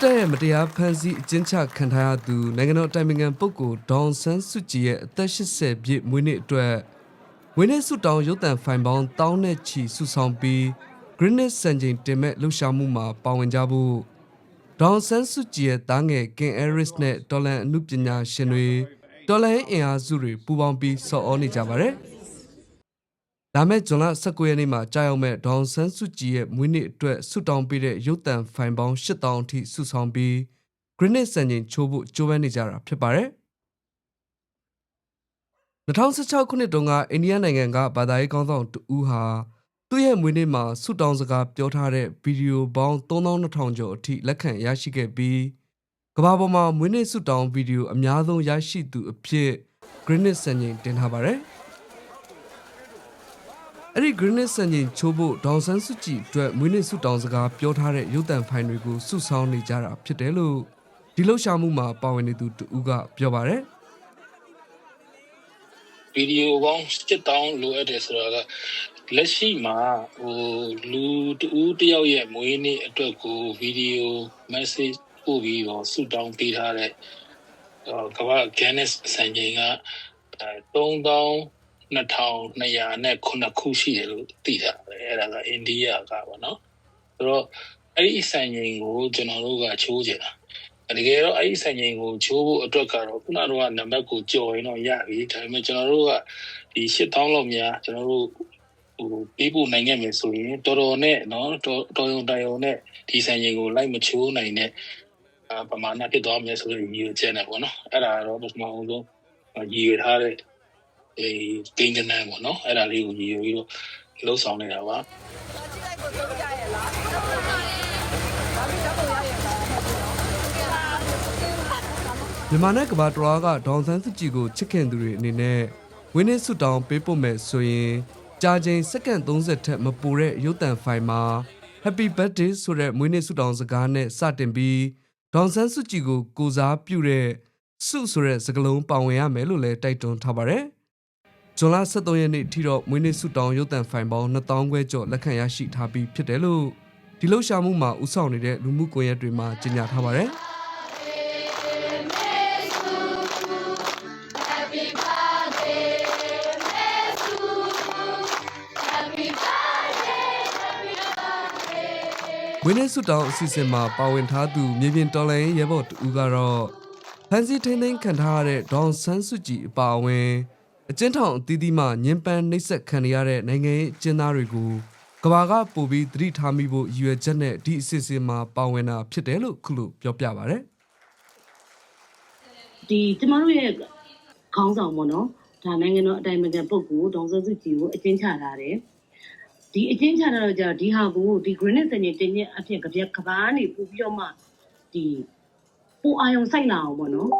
စစ်တပ်ရဲ့မတရားဖမ်းဆီးအကျဉ်းချခံထားရသူနိုင်ငံတော်အတိုင်ပင်ခံပုဂ္ဂိုလ်ဒေါန်ဆန်းစုကြည်ရဲ့အသက်80ပြည့်မွေးနေ့အတွက်မွေးနေ့ဆုတောင်းရုပ်သံဖိုင်ပေါင်းတောင်းနဲ့ချီစုဆောင်ပြီး Greenwich စံချိန်တင်မဲ့လှူရှာမှုမှာပါဝင်ကြဖို့ဒေါန်ဆန်းစုကြည်ရဲ့တားငယ်ကင်အဲရစ်နဲ့တော်လန်အမှုပညာရှင်တွေတော်လန်အင်အားစုတွေပူးပေါင်းပြီးဆော်ဩနေကြပါတယ်။ လာမယ့်ဇွန်လ19ရက်နေ့မှာကြာရောက်မဲ့ဒေါန်ဆန်းစုကြည်ရဲ့မွေးနေ့အတွက်ဆုတောင်းပေးတဲ့ရုပ်သံဖိုင်ပေါင်း8000အထိစုဆောင်ပြီး Greenwich စံချိန်ချိုးဖို့ကြိုးပမ်းနေကြတာဖြစ်ပါတယ်။2016ခုနှစ်တုန်းကအိန္ဒိယနိုင်ငံကဘာသာရေးကောင်းဆောင်တူဦးဟာသူ့ရဲ့မွေးနေ့မှာဆုတောင်းစကားပြောထားတဲ့ဗီဒီယိုပေါင်း3200ကျော်အထိလက်ခံရရှိခဲ့ပြီးကမ္ဘာပေါ်မှာမွေးနေ့ဆုတောင်းဗီဒီယိုအများဆုံးရရှိသူအဖြစ် Greenwich စံချိန်တင်ထားပါတယ်။ အဲ့ဒီ Greenwich စံချိန်ချိုးဖို့ဒေါန်ဆန်းစုကြည်အတွက်မွေးနေ့ဆုတောင်းစကားပြောထားတဲ့ရုပ်သံဖိုင်တွေကိုစုဆောင်းနေကြတာဖြစ်တယ်လို့ဒီလှုပ်ရှားမှုမှာပါဝင်နေသူတူကပြောပါတယ်ဗီဒီယိုပေါင်း7တောင်းလိုအပ်တယ်ဆိုတော့လက်ရှိမှာဟိုလူတူတယောက်ရဲ့မွေးနေ့အတွက်ကိုဗီဒီယို message ပို့ပြီးတော့ဆုတောင်းပေးထားတဲ့ကမ္ဘာ Guinness စံချိန်က3000 2209ခုရှိတယ်လို့သိတာပဲအဲ့ဒါကအိန္ဒိယကပေါ့နော်ဆိုတော့အဲ့ဒီစံချိန်ကိုကျွန်တော်တို့ကချိုးကြတာတကယ်တော့အဲ့ဒီစံချိန်ကိုချိုးဖို့အတွက်ကတော့ခုနကနံပါတ်ကိုကြော်ရင်တော့ရပြီဒါပေမဲ့ကျွန်တော်တို့ကဒီ8000လောက်များကျွန်တော်တို့ဟိုပေးဖို့နိုင်ခဲ့မယ်ဆိုရင်တော်တော်နဲ့เนาะတော်တော်ရုံတန်ရုံနဲ့ဒီစံချိန်ကိုလိုက်မချိုးနိုင်တဲ့ပမာဏဖြစ်သွားမယ်ဆိုတဲ့ရည်ရွယ်ချက်နဲ့ပေါ့နော်အဲ့ဒါကတော့ပထမဆုံးရည်ရွယ်ထားတဲ့ အဲဂိမ်းကနန်းပေါ့နော်အဲ့ဒါလေးကိုရည်ရွယ်ပြီးတော့လှုပ်ဆောင်နေတာပါမြန်မာနဲ့ကမ္ဘာတော်ကဒေါန်ဆန်းစုကြည်ကိုချစ်ခင်သူတွေအနေနဲ့ဝင်းနေဆုတောင်းပေးပို့မယ်ဆိုရင်ကြာချိန်စက္ကန့်30ထက်မပိုတဲ့ရုပ်သံဖိုင်မှာ Happy Birthday ဆိုတဲ့မွေးနေ့ဆုတောင်းစကားနဲ့စတင်ပြီးဒေါန်ဆန်းစုကြည်ကိုကိုစားပြုတဲ့ဆုဆိုတဲ့စကားလုံးပါဝင်ရမယ်လို့လည်းတိုက်တွန်းထားပါတယ်။ ဇွန်လ23ရက်နေ့ထိတော့မွေးနေ့ဆုတောင်းရုပ်သံဖိုင်ပေါင်း2000ခွဲကျော်လက်ခံရရှိထားပြီးဖြစ်တယ်လို့ဒီလှုပ်ရှားမှုမှာဥဆောင်နေတဲ့လူမှုကွန်ရက်တွေမှာကြေညာထားပါတယ်။ဝင်းနေဆုတောင်းအစီအစဉ်မှာပါဝင်ထားသူမြေပြင်တော်လိုင်းရဲဘော်တူကတော့ဖန်စီထိန်းသိမ်းခံထားရတဲ့ဒေါန်ဆန်းစုကြည်အပါအဝင် အကျဉ်းထောင်အသီးသီးမှညင်ပန်းနှိပ်စက်ခံရတဲ့နိုင်ငံရေးအကျဉ်းသားတွေကိုကဘာကပို့ပြီးသတိထားမိဖို့ရည်ရွယ်ချက်နဲ့ဒီအစီအစဉ်မှာပါဝင်တာဖြစ်တယ်လို့ခုလိုပြောပြပါဗျ။ဒီကျမတို့ရဲ့ခေါင်းဆောင်ပေါ့နော်ဒါနိုင်ငံတော်အတိုင်ပင်ခံပုဂ္ဂိုလ်ဒေါအောင်ဆန်းစုကြည်ကိုအကျဉ်းချထားတယ်ဒီအကျဉ်းချထားတော့ကြာဒီဟာကိုဒီ Greenwich စံချိန်တင်ရဲ့အဖြစ်ကပြကဘာကနေပို့ပြီးတော့မှဒီပိုအာယုံစိုက်လာအောင်ပေါ့နော်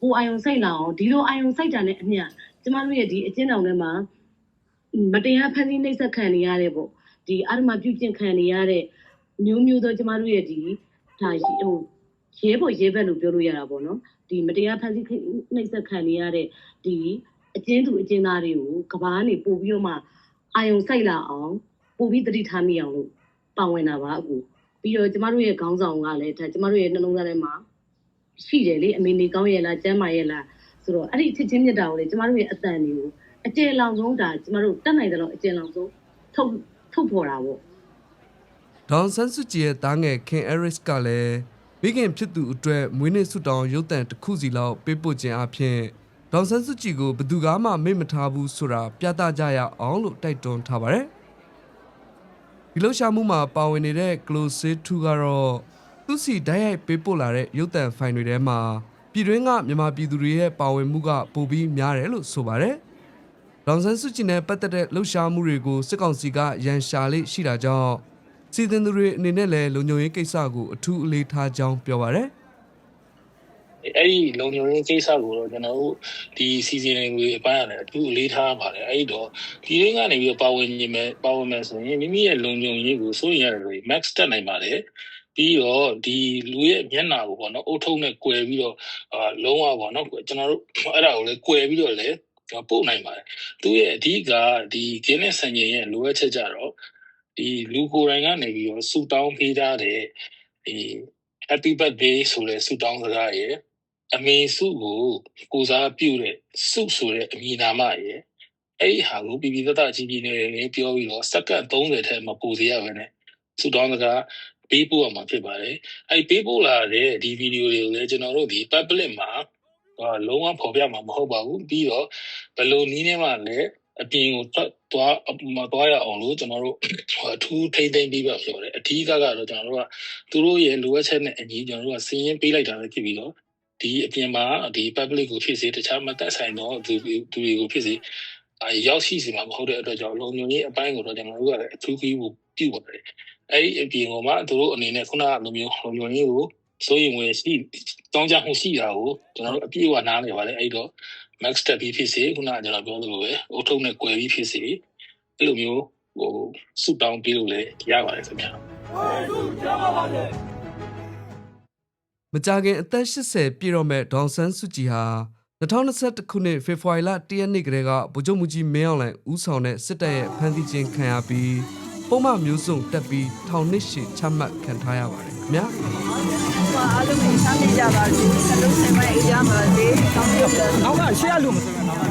ပိုအာယုံစိုက်လာအောင်ဒီလိုအာယုံစိုက်တာနဲ့အမျှ ကျမတို့ရဲ့ဒီအကျဉ်းတောင်ထဲမှာမတရားဖန်ဆီးနှိပ်စက်ခံနေရတဲ့ပေါ့ဒီအာရမပြုကျင့်ခံနေရတဲ့မျိုးမျိုးသောကျမတို့ရဲ့ဒီဒါဟိုရဲဘော်ရဲဘက်လို့ပြောလို့ရတာပေါ့နော်ဒီမတရားဖန်ဆီးနှိပ်စက်ခံနေရတဲ့ဒီအကျဉ်းသူအကျဉ်းသားတွေကိုကဘာကနေပို့ပြီးတော့မှအာယုံစိုက်လာအောင်ပို့ပြီးတတိထားမိအောင်လို့ပါဝင်တာပါအခုပြီးတော့ကျမတို့ရဲ့ခေါင်းဆောင်ကလည်းဒါကျမတို့ရဲ့နှလုံးသားထဲမှာရှိတယ်လေအမေနေကောင်းရဲ့လားကျမ်းမာရဲ့လား ဆိုတော့အဲ့ဒီချစ်ချင်းမြတ်တာကိုလေကျမတို့ရဲ့အတန်တွေကိုအကျယ်လောင်ဆုံးဒါကျမတို့တတ်နိုင်တယ်လို့အကျယ်လောင်ဆုံးထုတ်ထုတ်ဖော်တာပေါ့ဒေါန်ဆန်းစုကြည်ရဲ့တားငယ်ခင်အဲရစ်ကလည်းမိခင်ဖြစ်သူအတွက်မွေးနေ့ဆုတောင်းရုပ်သံတစ်ခုစီလောက်ပေးပို့ခြင်းအပြင်ဒေါန်ဆန်းစုကြည်ကိုဘယ်သူကမှမေ့မထားဘူးဆိုတာပြသကြရအောင်လို့တိုက်တွန်းထားပါတယ်ဒီလှုပ်ရှားမှုမှာပါဝင်နေတဲ့ Close 2ကတော့သူစီဓာတ်ရိုက်ပေးပို့လာတဲ့ရုပ်သံဖိုင်တွေထဲမှာ ပြည်တွင်းကမြန်မာပြည်သူတွေရဲ့ပါဝင်မှုကပိုပြီးများတယ်လို့ဆိုပါတယ်။ဒေါန်ဆန်းစုကြည်နဲ့ပတ်သက်တဲ့လှုပ်ရှားမှုတွေကိုစစ်ကောင်စီကရန်ရှာလေးရှိတာကြောင့်စီစဉ်သူတွေအနေနဲ့လည်းလုံခြုံရေးကိစ္စကိုအထူးအလေးထားကြောင်းပြောပါတယ်။အဲ့ဒီလုံခြုံရေးကိစ္စကိုတော့ကျွန်တော်တို့ဒီစီစဉ်တွေအပိုင်းရတယ်အထူးအလေးထားပါတယ်အဲ့တော့ဒီရင်းကနေပြီးပါဝင်နေမယ်ပါဝင်မယ်ဆိုရင်မိမိရဲ့လုံခြုံရေးကိုစိုးရိမ်ရတယ်လို့ max တက်နိုင်ပါတယ် ပြီးတော့ဒီလူရဲ့မျက်နှာကိုပေါ့နော်အုတ်ထုံးနဲ့꿰ပြီးတော့အာလုံးဝပေါ့နော်ကျွန်တော်တို့အဲ့ဒါကိုလည်း꿰ပြီးတော့လည်းပို့နိုင်ပါတယ်သူရဲ့အဓိကဒီ Guinness စံချိန်ရဲ့လိုအပ်ချက်ကြတော့ဒီလူကိုယ်တိုင်ကနေပြီးတော့ဆူတောင်းပေးထားတဲ့ဒီ happy birthday ဆိုတဲ့ဆုတောင်းစကားရယ်အမေစုကိုကိုစားပြုတဲ့စုဆိုတဲ့အမည်နာမရယ်အဲ့ဒီဟာကိုပြည်ပြည်သက်သက်ကြီးကြီးနေနေပြောပြီးတော့စက္ကန့်30ထဲမှာပူစီရပဲနဲ့ဆုတောင်းစကား ပေးပို့ရမှာဖြစ်ပါတယ်အဲ့ဒီပေးပို့လာတဲ့ဒီဗီဒီယိုတွေကိုလည်းကျွန်တော်တို့ဒီ public မှာဟောလုံးဝဖော်ပြမှာမဟုတ်ပါဘူးပြီးတော့ဘယ်လိုနည်းနဲ့မှလည်းအပြင်ကိုထွက်သွားမသွားရအောင်လို့ကျွန်တော်တို့ဟိုအထူးထိမ့်သိမ့်ပြီးပါပြောတယ်အထူးကတော့ကျွန်တော်တို့ကသူတို့ရဲ့လိုအပ်ချက်နဲ့အညီကျွန်တော်တို့ကစီးရင်ပေးလိုက်တာပဲဖြစ်ပြီးတော့ဒီအပြင်မှာဒီ public ကိုဖြစ်စေတခြားမသက်ဆိုင်တော့သူသူတွေကိုဖြစ်စေအဲ ရောက်ရှိစီမှာမဟုတ်တဲ့အတွက်ကြောင့်လုံခြုံရေးအပိုင်းကိုတော့ကျွန်တော်တို့ကလည်းအထူးကြီးကိုပြုပါတယ်အဲဒီအပြင်ကမှသူတို့အနေနဲ့ခုနကလိုမျိုးလုံခြုံရေးကိုစိုးရင်ဝင်ရှိတောင်းကြမှုရှိတာကိုကျွန်တော်တို့အပြည့်အဝနားနေပါတယ်အဲဒီတော့ max step ပြီးဖြစ်စေခုနကကျွန်တော်ပြောသလိုပဲအုတ်ထုံနဲ့꿰ပြီးဖြစ်စေအဲ့လိုမျိုးဟိုဆူတောင်းပြီးလို့လည်းရပါတယ်ခင်ဗျာမကြခင်အသက်80ပြည့်တော့မဲ့ဒေါန်ဆန်းစုကြည်ဟာ 2021ခုနှစ်ဖေဖော်ဝါရီလ1ရက်နေ့ကတည်းကဗိုလ်ချုပ်မှုကြီးမင်းအောင်လှိုင်ဦးဆောင်တဲ့စစ်တပ်ရဲ့ဖမ်းဆီးခြင်းခံရပြီးပုံမှန်မျိုးစုံတက်ပြီးထောင်နှစ်ရှည်ချမှတ်ခံထားရပါတယ်ခင်ဗျာအားလုံးကိုစားနေကြပါစေ။နှလုံးစင်မဲ့အေးကြပါစေ။ကောင်းကျိုးပါနောက်ကရှေ့ရလို့မဆိုရင်နောက်က